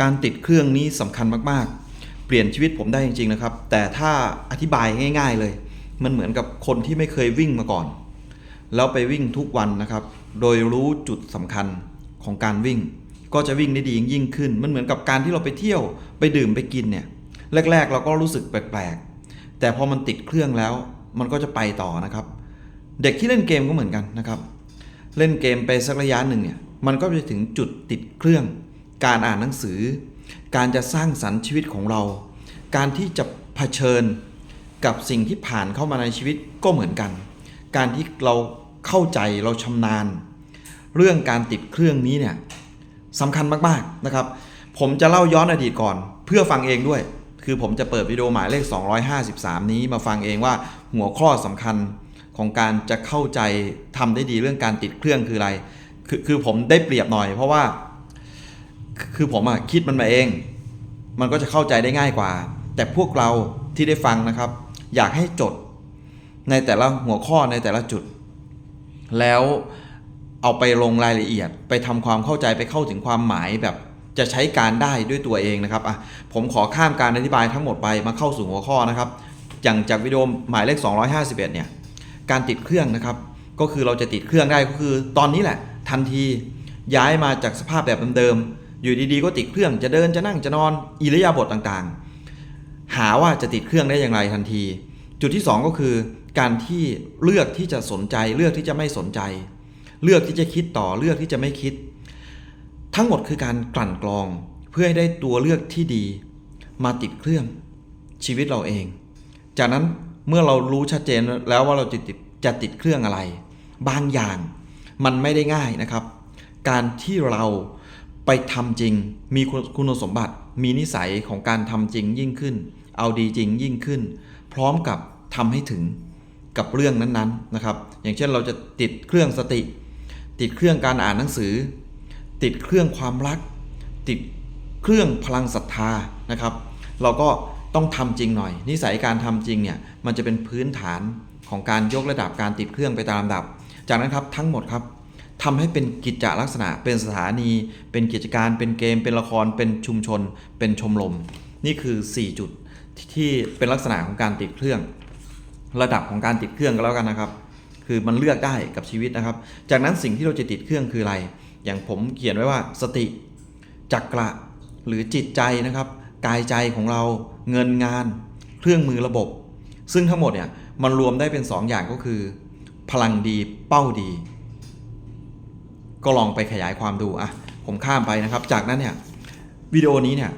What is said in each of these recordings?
การติดเครื่องนี้สำคัญมากๆ เปลี่ยนชีวิตผมได้จริงๆนะครับ แต่ถ้าอธิบายง่าย ๆเลย มันเหมือนกับคนที่ไม่เคยวิ่งมาก่อน แล้วไปวิ่งทุกวันนะครับ โดยรู้จุดสำคัญของการวิ่ง ก็จะวิ่งได้ดียิ่งขึ้น มันเหมือนกับการที่เราไปเที่ยวไปดื่มไปกินเนี่ยแรก ๆ เราก็รู้สึกแปลกๆ แต่พอมันติดเครื่องแล้วมันก็จะไปต่อนะครับ เด็กที่เล่นเกมก็เหมือนกันนะครับ เล่นเกมไปสักระยะหนึ่งเนี่ยมันก็จะถึงจุดติดเครื่อง การอ่านหนังสือ การจะสร้างสรรค์ชีวิตของเรา การที่จะเผชิญกับสิ่งที่ผ่านเข้ามาในชีวิตก็เหมือนกัน การที่เราเข้าใจเราชำนาญ เรื่องการติดเครื่องนี้เนี่ยสำคัญมากๆนะครับ ผมจะเล่าย้อนอดีตก่อน เพื่อฟังเองด้วย คือผมจะเปิดวิดีโอหมายเลข 253 นี้มาฟังเองว่าหัวข้อสำคัญของการจะเข้าใจทำได้ดีเรื่องการติดเครื่องคืออะไร คือคือผมได้เปรียบหน่อยเพราะว่า คือผมอะคิดมันมาเอง มันก็จะเข้าใจได้ง่ายกว่า แต่พวกเราที่ได้ฟังนะครับ อยากให้จดในแต่ละหัวข้อในแต่ละจุด แล้วเอาไปลงรายละเอียด ไปทำความเข้าใจไปเข้าถึงความหมายแบบจะใช้การได้ด้วยตัวเองนะครับอะผมขอข้ามการอธิบายทั้งหมดไปมาเข้าสู่หัวข้อนะครับ อย่างจากวิดีโอหมายเลข 251 เนี่ย การติดเครื่องนะครับ ก็คือเราจะติดเครื่องได้ก็คือตอนนี้แหละ ทันทีย้ายมาจากสภาพแบบเดิม อยู่ดีๆก็ติดเครื่องจะเดินจะนั่งจะนอนอิริยาบถต่างๆ หาว่าจะติดเครื่องได้อย่างไรทันที จุดที่ 2 ก็คือ การที่เลือกที่จะสนใจ เลือกที่จะไม่สนใจ เลือกที่จะคิดต่อเลือกที่จะไม่คิด ทั้งหมดคือการกลั่นกรองเพื่อให้ได้ตัวเลือกที่ดี มาติดเครื่องชีวิตเราเอง จากนั้นเมื่อเรารู้ชัดเจนแล้วว่าเราจะติดจะติดเครื่องอะไร บางอย่างมันไม่ได้ง่ายนะครับ การที่เรา ไปทำจริง มีคุณสมบัติ มีนิสัยของการทำจริงยิ่งขึ้น เอาดีจริงยิ่งขึ้น พร้อมกับทำให้ถึงกับเรื่องนั้นๆนะครับ อย่างเช่นเราจะติดเครื่องสติ ติดเครื่องการอ่านหนังสือ ติดเครื่องความรัก ติดเครื่องพลังศรัทธานะครับ เราก็ต้องทำจริงหน่อย นิสัยการทำจริงเนี่ยมันจะเป็นพื้นฐานของการยกระดับการติดเครื่องไปตามลำดับ จากนั้นครับทั้งหมดครับ ทำให้เป็นกิจลักษณะ เป็นสถานี เป็นกิจการ เป็นเกม เป็นละคร เป็นชุมชน เป็นชมรม นี่คือ 4 จุดที่เป็นลักษณะของการติดเครื่อง ระดับของการติดเครื่องก็แล้วกันนะครับ คือมันเลือกได้กับชีวิตนะครับ จากนั้นสิ่งที่เราจะติดเครื่องคืออะไร อย่างผมเขียนไว้ว่าสติ จักระ หรือจิตใจนะครับ กายใจของเรา เงินงาน เครื่องมือระบบ ซึ่งทั้งหมดเนี่ยมันรวมได้เป็น 2อย่างก็คือ พลังดี เป้าดี ก็ลองไปขยายความดูอะผมข้ามไปนะครับ จากนั้นเนี่ยวิดีโอนี้เนี่ย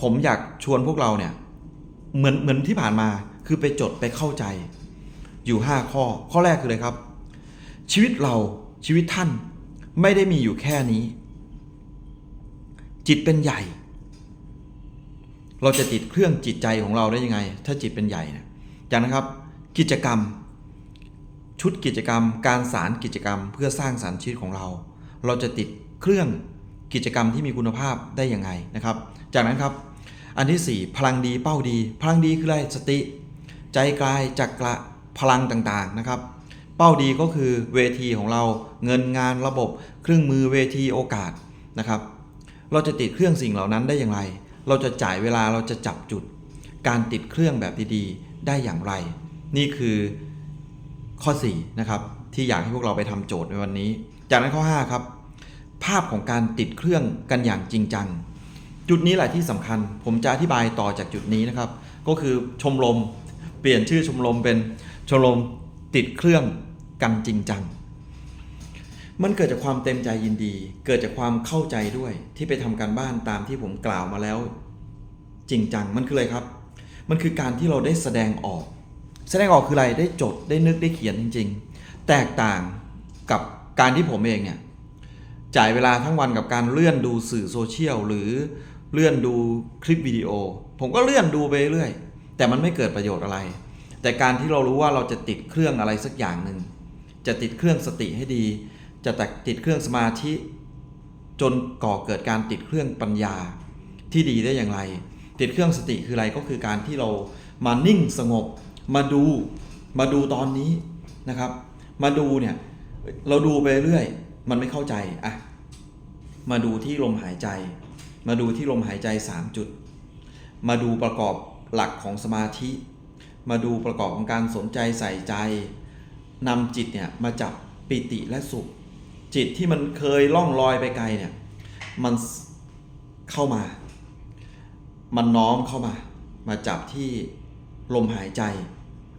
ผมอยากชวนพวกเราเนี่ยเหมือนเหมือนที่ผ่านมาคือไปจดไปเข้าใจอยู่ 5 ข้อ ข้อแรกคือเลยครับ ชีวิตเราชีวิตท่านไม่ได้มีอยู่แค่นี้ จิตเป็นใหญ่ เราจะติดเครื่องจิตใจของเราได้ยังไง ถ้าจิตเป็นใหญ่นะจากนั้นครับ กิจกรรม ชุดกิจกรรม การสารกิจกรรม เพื่อสร้างสารรค์ชีวิตของเรา เราจะติดเครื่องกิจกรรมที่มีคุณภาพได้ยังไงนะครับ จากนั้นครับ อันที่ 4 พลังดีเป้าดี พลังดีคืออะไรสติ ใจกลายจักระพลังต่างๆนะครับ เป้าดีก็คือเวทีของเราเงินงานระบบ เครื่องมือเวทีโอกาสนะครับ เราจะติดเครื่องสิ่งเหล่านั้นได้อย่างไร เราจะจ่ายเวลาเราจะจับจุด การติดเครื่องแบบดีๆ ได้อย่างไร นี่คือ ข้อ4นะครับที่อยากให้พวกเราไปทำโจทย์ในวันนี้ จากนั้นข้อ5ครับภาพของการติดเครื่องกันอย่างจริงจัง จุดนี้แหละที่สำคัญ ผมจะอธิบายต่อจากจุดนี้นะครับ ก็คือชมรมเปลี่ยนชื่อชมรมเป็นชมรมติดเครื่องกันจริงจัง มันเกิดจากความเต็มใจยินดี เกิดจากความเข้าใจด้วยที่ไปทำการบ้านตามที่ผมกล่าวมาแล้ว จริงจังมันคืออะไรครับ มันคือการที่เราได้แสดงออก แสดงออกคืออะไรได้จดได้นึกได้เขียนจริง ๆ แตกต่างกับการที่ผมเองเนี่ยจ่ายเวลาทั้งวันกับการเลื่อนดูสื่อโซเชียลหรือเลื่อนดูคลิปวิดีโอ ผมก็เลื่อนดูไปเรื่อยแต่มันไม่เกิดประโยชน์อะไร แต่การที่เรารู้ว่าเราจะติดเครื่องอะไรสักอย่างหนึ่งจะติดเครื่องสติให้ดี จะติดเครื่องสมาธิ จนก่อเกิดการติดเครื่องปัญญาที่ดีได้อย่างไร ติดเครื่องสติคืออะไรก็คือการที่เรามานิ่งสงบ มาดูมาดูตอนนี้นะครับ มาดูเนี่ยเราดูไปเรื่อยมันไม่เข้าใจอะมาดูที่ลมหายใจ มาดูที่ลมหายใจ 3 จุด มาดูประกอบหลักของสมาธิ มาดูประกอบของการสนใจใส่ใจนำจิตเนี่ยมาจับปิติและสุข จิตที่มันเคยล่องลอยไปไกลเนี่ยมันเข้ามา มันน้อมเข้ามา มาจับที่ ลมหายใจ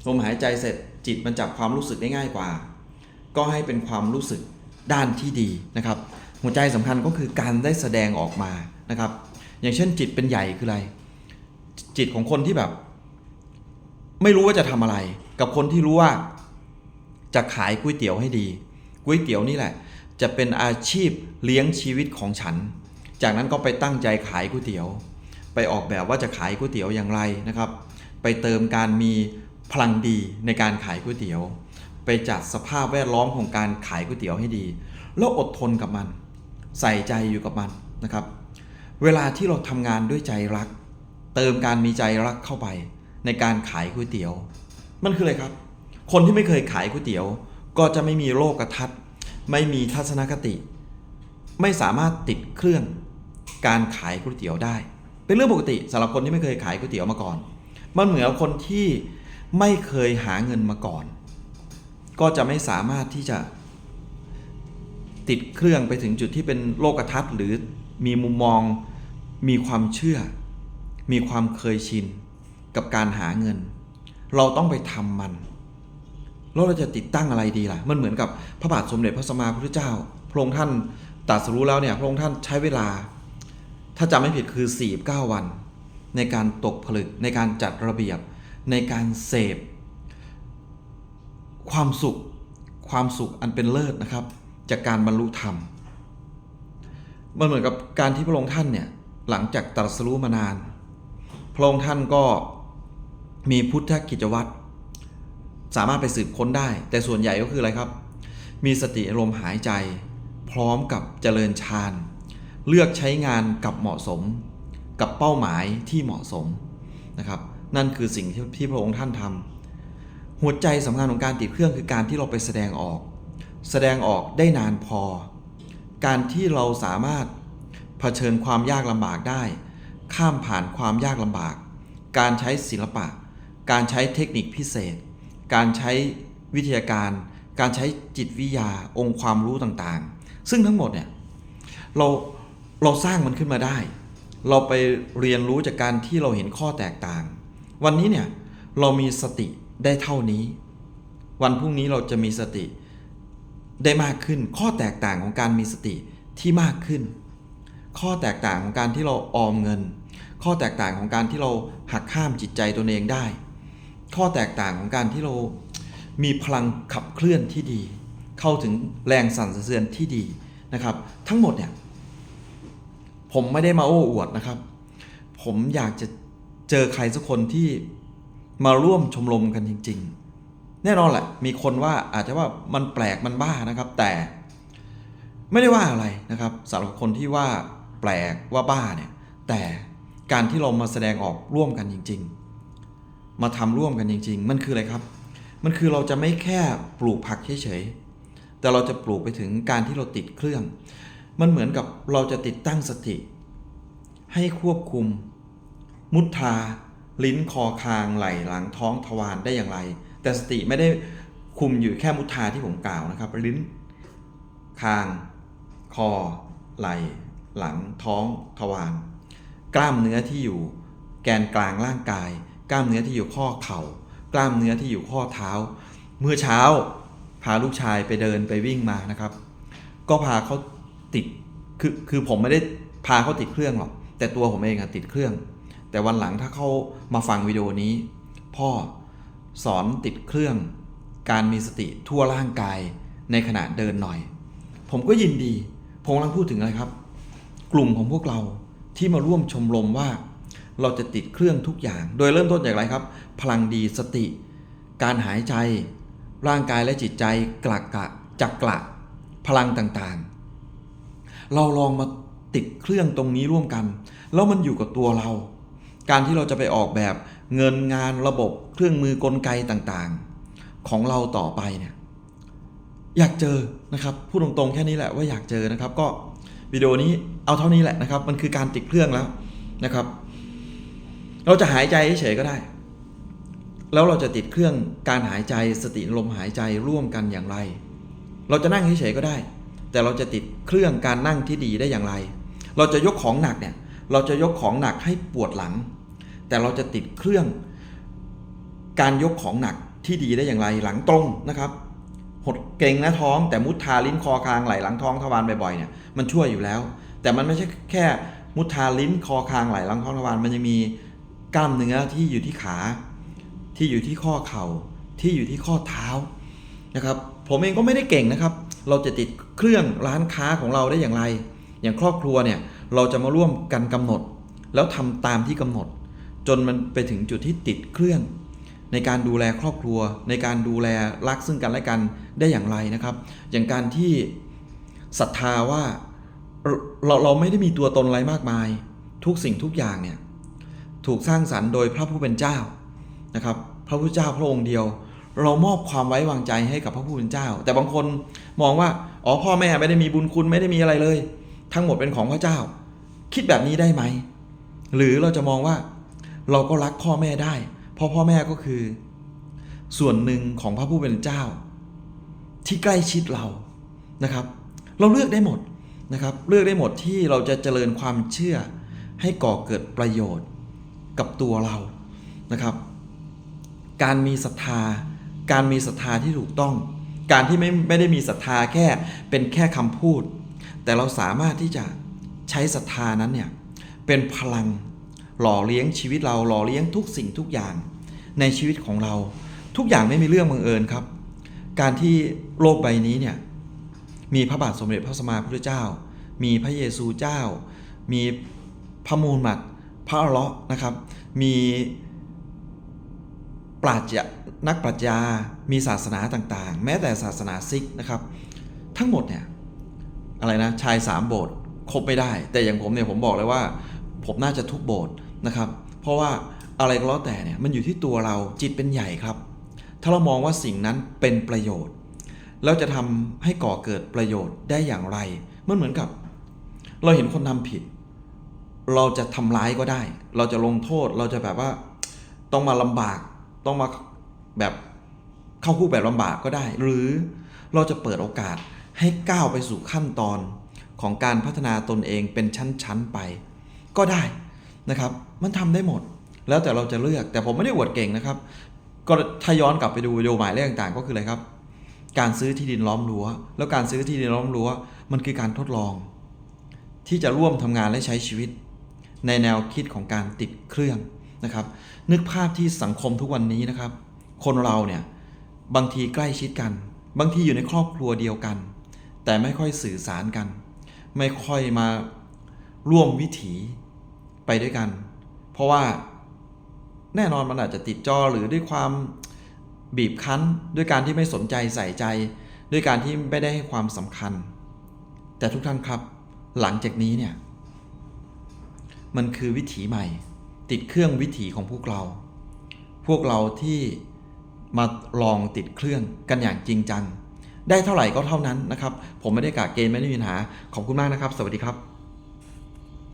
ลมหายใจเสร็จจิตมันจับความรู้สึกได้ง่ายกว่า ก็ให้เป็นความรู้สึกด้านที่ดีนะครับ หัวใจสำคัญก็คือการได้แสดงออกมานะครับ อย่างเช่นจิตเป็นใหญ่คืออะไร จิตของคนที่แบบ ไม่รู้ว่าจะทำอะไร กับคนที่รู้ว่าจะขายก๋วยเตี๋ยวให้ดีก๋วยเตี๋ยวนี่แหละ จะเป็นอาชีพเลี้ยงชีวิตของฉัน จากนั้นก็ไปตั้งใจขายก๋วยเตี๋ยว ไปออกแบบว่าจะขายก๋วยเตี๋ยวอย่างไรนะครับ ไปเติมการมีพลังดีในการขายก๋วยเตี๋ยว ไปจัดสภาพแวดล้อมของการขายก๋วยเตี๋ยวให้ดี แล้วอดทนกับมัน ใส่ใจอยู่กับมันนะครับ เวลาที่เราทำงานด้วยใจรัก เติมการมีใจรักเข้าไป ในการขายก๋วยเตี๋ยว มันคืออะไรครับ คนที่ไม่เคยขายก๋วยเตี๋ยว ก็จะไม่มีโลกทัศน์ไม่มีทัศนคติ ไม่สามารถติดเครื่องการขายก๋วยเตี๋ยวได้ เป็นเรื่องปกติสำหรับคนที่ไม่เคยขายก๋วยเตี๋ยวมาก่อน มันเหมือนคนที่ไม่เคยหาเงินมาก่อน ก็จะไม่สามารถที่จะติดเครื่องไปถึงจุดที่เป็นโลกทัศน์ หรือมีมุมมอง มีความเชื่อ มีความเคยชิน กับการหาเงิน เราต้องไปทำมัน แล้วเราจะติดตั้งอะไรดีล่ะ มันเหมือนกับพระบาทสมเด็จพระสัมมาสัมพุทธเจ้า พระองค์ท่านตรัสรู้แล้วเนี่ย พระองค์ท่านใช้เวลา ถ้าจำไม่ผิดคือ 49 วัน ในการตกผลึก ในการจัดระเบียบ ในการเสพ ความสุข ความสุขอันเป็นเลิศนะครับ จากการบรรลุธรรม มันเหมือนกับการที่พระองค์ท่านเนี่ยหลังจากตรัสรู้มานาน พระองค์ท่านก็มีพุทธกิจวัตรสามารถไปสืบค้นได้ แต่ส่วนใหญ่ก็คืออะไรครับ มีสติอารมณ์หายใจ พร้อมกับเจริญฌานเลือกใช้งานกับเหมาะสม กับเป้าหมายที่เหมาะสมนะครับ นั่นคือสิ่งที่ทพระองค์ท่านทำหัวใจสำคัญของการติดเครื่องคือการที่เราไปแสดงออก แสดงออกได้นานพอ การที่เราสามารถเผชิญความยากลำบากได้ ข้ามผ่านความยากลำบาก การใช้ศิลปะ การใช้เทคนิคพิเศษ การใช้วิทยาการ การใช้จิตวิทยาองค์ความรู้ต่างๆ ซึ่งทั้งหมดเนี่ยเราเราสร้างมันขึ้นมาได้ เราไปเรียนรู้จากการที่เราเห็นข้อแตกต่าง วันนี้เนี่ยเรามีสติได้เท่านี้ วันพรุ่งนี้เราจะมีสติได้มากขึ้น ข้อแตกต่างของการมีสติที่มากขึ้น ข้อแตกต่างของการที่เราออมเงิน ข้อแตกต่างของการที่เราหักข้ามจิตใจตัวเองได้ ข้อแตกต่างของการที่เรามีพลังขับเคลื่อนที่ดี เข้าถึงแรงสั่นสะเทือนที่ดีนะครับ ทั้งหมดเนี่ย ผมไม่ได้มาโอ้อวดนะครับ ผมอยากจะเจอใครสักคนที่มาร่วมชมรมกันจริง ๆ แน่นอนแหละมีคนว่าอาจจะว่ามันแปลกมันบ้านะครับ แต่ไม่ได้ว่าอะไรนะครับสำหรับคนที่ว่าแปลกว่าบ้าเนี่ยแต่การที่เรามาแสดงออกร่วมกันจริง ๆ มาทำร่วมกันจริง ๆ มันคืออะไรครับ มันคือเราจะไม่แค่ปลูกผักเฉยๆแต่เราจะปลูกไปถึงการที่เราติดเครื่อง มันเหมือนกับเราจะติดตั้งสติ ให้ควบคุม มุทาลิ้นคอคางไหล่หลังท้องทวารได้อย่างไร แต่สติไม่ได้คุมอยู่แค่มุทาที่ผมกล่าวนะครับ ลิ้น คาง คอ ไหล่หลังท้องทวารกล้ามเนื้อที่อยู่ แกนกลางร่างกาย กล้ามเนื้อที่อยู่ข้อเข่า กล้ามเนื้อที่อยู่ข้อเท้า เมื่อเช้า พาลูกชายไปเดินไปวิ่งมานะครับ ก็พาเขา ติดคือคือผมไม่ได้พาเขาติดเครื่องหรอกแต่ตัวผมเองอะติดเครื่อง แต่วันหลังถ้าเขามาฟังวิดีโอนี้ พ่อสอนติดเครื่อง การมีสติทั่วร่างกายในขณะเดินหน่อย ผมก็ยินดี ผมกำลังพูดถึงอะไรครับ กลุ่มของพวกเราที่มาร่วมชมรมว่า เราจะติดเครื่องทุกอย่าง โดยเริ่มต้นจากอะไรครับ พลังดีสติ การหายใจ ร่างกายและจิตใจกลักกะจักกละพลังต่างๆ เราลองมาติดเครื่องตรงนี้ร่วมกัน แล้วมันอยู่กับตัวเรา การที่เราจะไปออกแบบเงินงานระบบเครื่องมือกลไกต่างๆ ของเราต่อไปเนี่ยอยากเจอนะครับพูดตรงๆแค่นี้แหละว่าอยากเจอนะครับ ก็วิดีโอนี้เอาเท่านี้แหละนะครับ มันคือการติดเครื่องแล้วนะครับ เราจะหายใจเฉยก็ได้ แล้วเราจะติดเครื่องการหายใจสติลมหายใจร่วมกันอย่างไร เราจะนั่งเฉยก็ได้ แต่เราจะติดเครื่องการนั่งที่ดีได้อย่างไร เราจะยกของหนักเนี่ย เราจะยกของหนักให้ปวดหลัง แต่เราจะติดเครื่องการยกของหนักที่ดีได้อย่างไรหลังตรงนะครับ หดเกรงหน้าท้องแต่มุดทาลิ้นคอคางไหลหลังท้องทวารบ่อยๆเนี่ยมันช่วยอยู่แล้ว แต่มันไม่ใช่แค่มุดทาลิ้นคอคางไหลหลังท้องทวารมันยังมีกล้ามเนื้อที่อยู่ที่ขา ที่อยู่ที่ข้อเข่าที่อยู่ที่ข้อเท้านะครับ ผมเองก็ไม่ได้เก่งนะครับ เราจะติดเครื่องร้านค้าของเราได้อย่างไร อย่างครอบครัวเนี่ยเราจะมาร่วมกันกำหนด แล้วทำตามที่กำหนด จนมันไปถึงจุดที่ติดเครื่อง ในการดูแลครอบครัว ในการดูแลรักซึ่งกันและกันได้อย่างไรนะครับ อย่างการที่ศรัทธาว่าเราเราเราไม่ได้มีตัวตนอะไรมากมาย ทุกสิ่งทุกอย่างเนี่ยถูกสร้างสรรค์โดยพระผู้เป็นเจ้านะครับ พระพุทธเจ้าพระองค์เดียว เรามอบความไว้วางใจให้กับพระผู้เป็นเจ้า แต่บางคนมองว่าอ๋อพ่อแม่ไม่ได้มีบุญคุณไม่ได้มีอะไรเลย ทั้งหมดเป็นของพระเจ้า คิดแบบนี้ได้ไหม หรือเราจะมองว่า เราก็รักพ่อแม่ได้ เพราะพ่อแม่ก็คือ ส่วนหนึ่งของพระผู้เป็นเจ้า ที่ใกล้ชิดเรานะครับ เราเลือกได้หมดนะครับ เลือกได้หมดที่เราจะเจริญความเชื่อ ให้ก่อเกิดประโยชน์กับตัวเรานะครับ การมีศรัทธา การมีศรัทธาที่ถูกต้อง การที่ไม่ไม่ได้มีศรัทธาแค่เป็นแค่คำพูด แต่เราสามารถที่จะใช้ศรัทธานั้นเนี่ยเป็นพลังหล่อเลี้ยงชีวิตเราหล่อเลี้ยงทุกสิ่งทุกอย่างในชีวิตของเรา ทุกอย่างไม่มีเรื่องบังเอิญครับ การที่โลกใบนี้เนี่ยมีพระบาทสมเด็จพระสัมมาสัมพุทธเจ้า มีพระเยซูเจ้า มีพระมูลหมัดพระอเลาะห์นะครับ มี ปราชญ์นักปรัชญา มีศาสนาต่างๆ แม้แต่ศาสนาซิกนะครับ ทั้งหมดเนี่ยอะไรนะชายสามโบสถ์ครบไม่ได้ แต่อย่างผมเนี่ยผมบอกเลยว่า ผมน่าจะทุกโบสถ์นะครับ เพราะว่าอะไรก็แล้วแต่เนี่ยมันอยู่ที่ตัวเราจิตเป็นใหญ่ครับ ถ้าเรามองว่าสิ่งนั้นเป็นประโยชน์ แล้วจะทำให้ก่อเกิดประโยชน์ได้อย่างไรมันเหมือนกับ เราเห็นคนทำผิด เราจะทำร้ายก็ได้ เราจะลงโทษเราจะแบบว่า ต้องมาลำบาก ต้องมาแบบเข้าคุกแบบลำบากก็ได้ หรือเราจะเปิดโอกาสให้ก้าวไปสู่ขั้นตอนของการพัฒนาตนเองเป็นชั้นๆไป ก็ได้นะครับ มันทำได้หมด แล้วแต่เราจะเลือกแต่ผมไม่ได้อวดเก่งนะครับ ก็ถ้าย้อนกลับไปดูวิดีโอหมายเลขต่างๆ ก็คืออะไรครับ การซื้อที่ดินล้อมรั้ว แล้วการซื้อที่ดินล้อมรั้ว มันคือการทดลอง ที่จะร่วมทำงานและใช้ชีวิต ในแนวคิดของการติดเครื่อง นะครับ นึกภาพที่สังคมทุกวันนี้นะครับ คนเราเนี่ยบางทีใกล้ชิดกัน บางทีอยู่ในครอบครัวเดียวกัน แต่ไม่ค่อยสื่อสารกัน ไม่ค่อยมาร่วมวิถีไปด้วยกัน เพราะว่าแน่นอนมันอาจจะติดจอหรือด้วยความบีบคั้น ด้วยการที่ไม่สนใจใส่ใจ ด้วยการที่ไม่ได้ให้ความสำคัญ แต่ทุกท่านครับหลังจากนี้เนี่ย มันคือวิถีใหม่ ติดเครื่องวิถีของพวกเรา พวกเราที่มาลองติดเครื่องกันอย่างจริงจัง ได้เท่าไหร่ก็เท่านั้นนะครับ ผมไม่ได้กะเกณฑ์ไม่ได้มีปัญหา ขอบคุณมากนะครับ สวัสดีครับ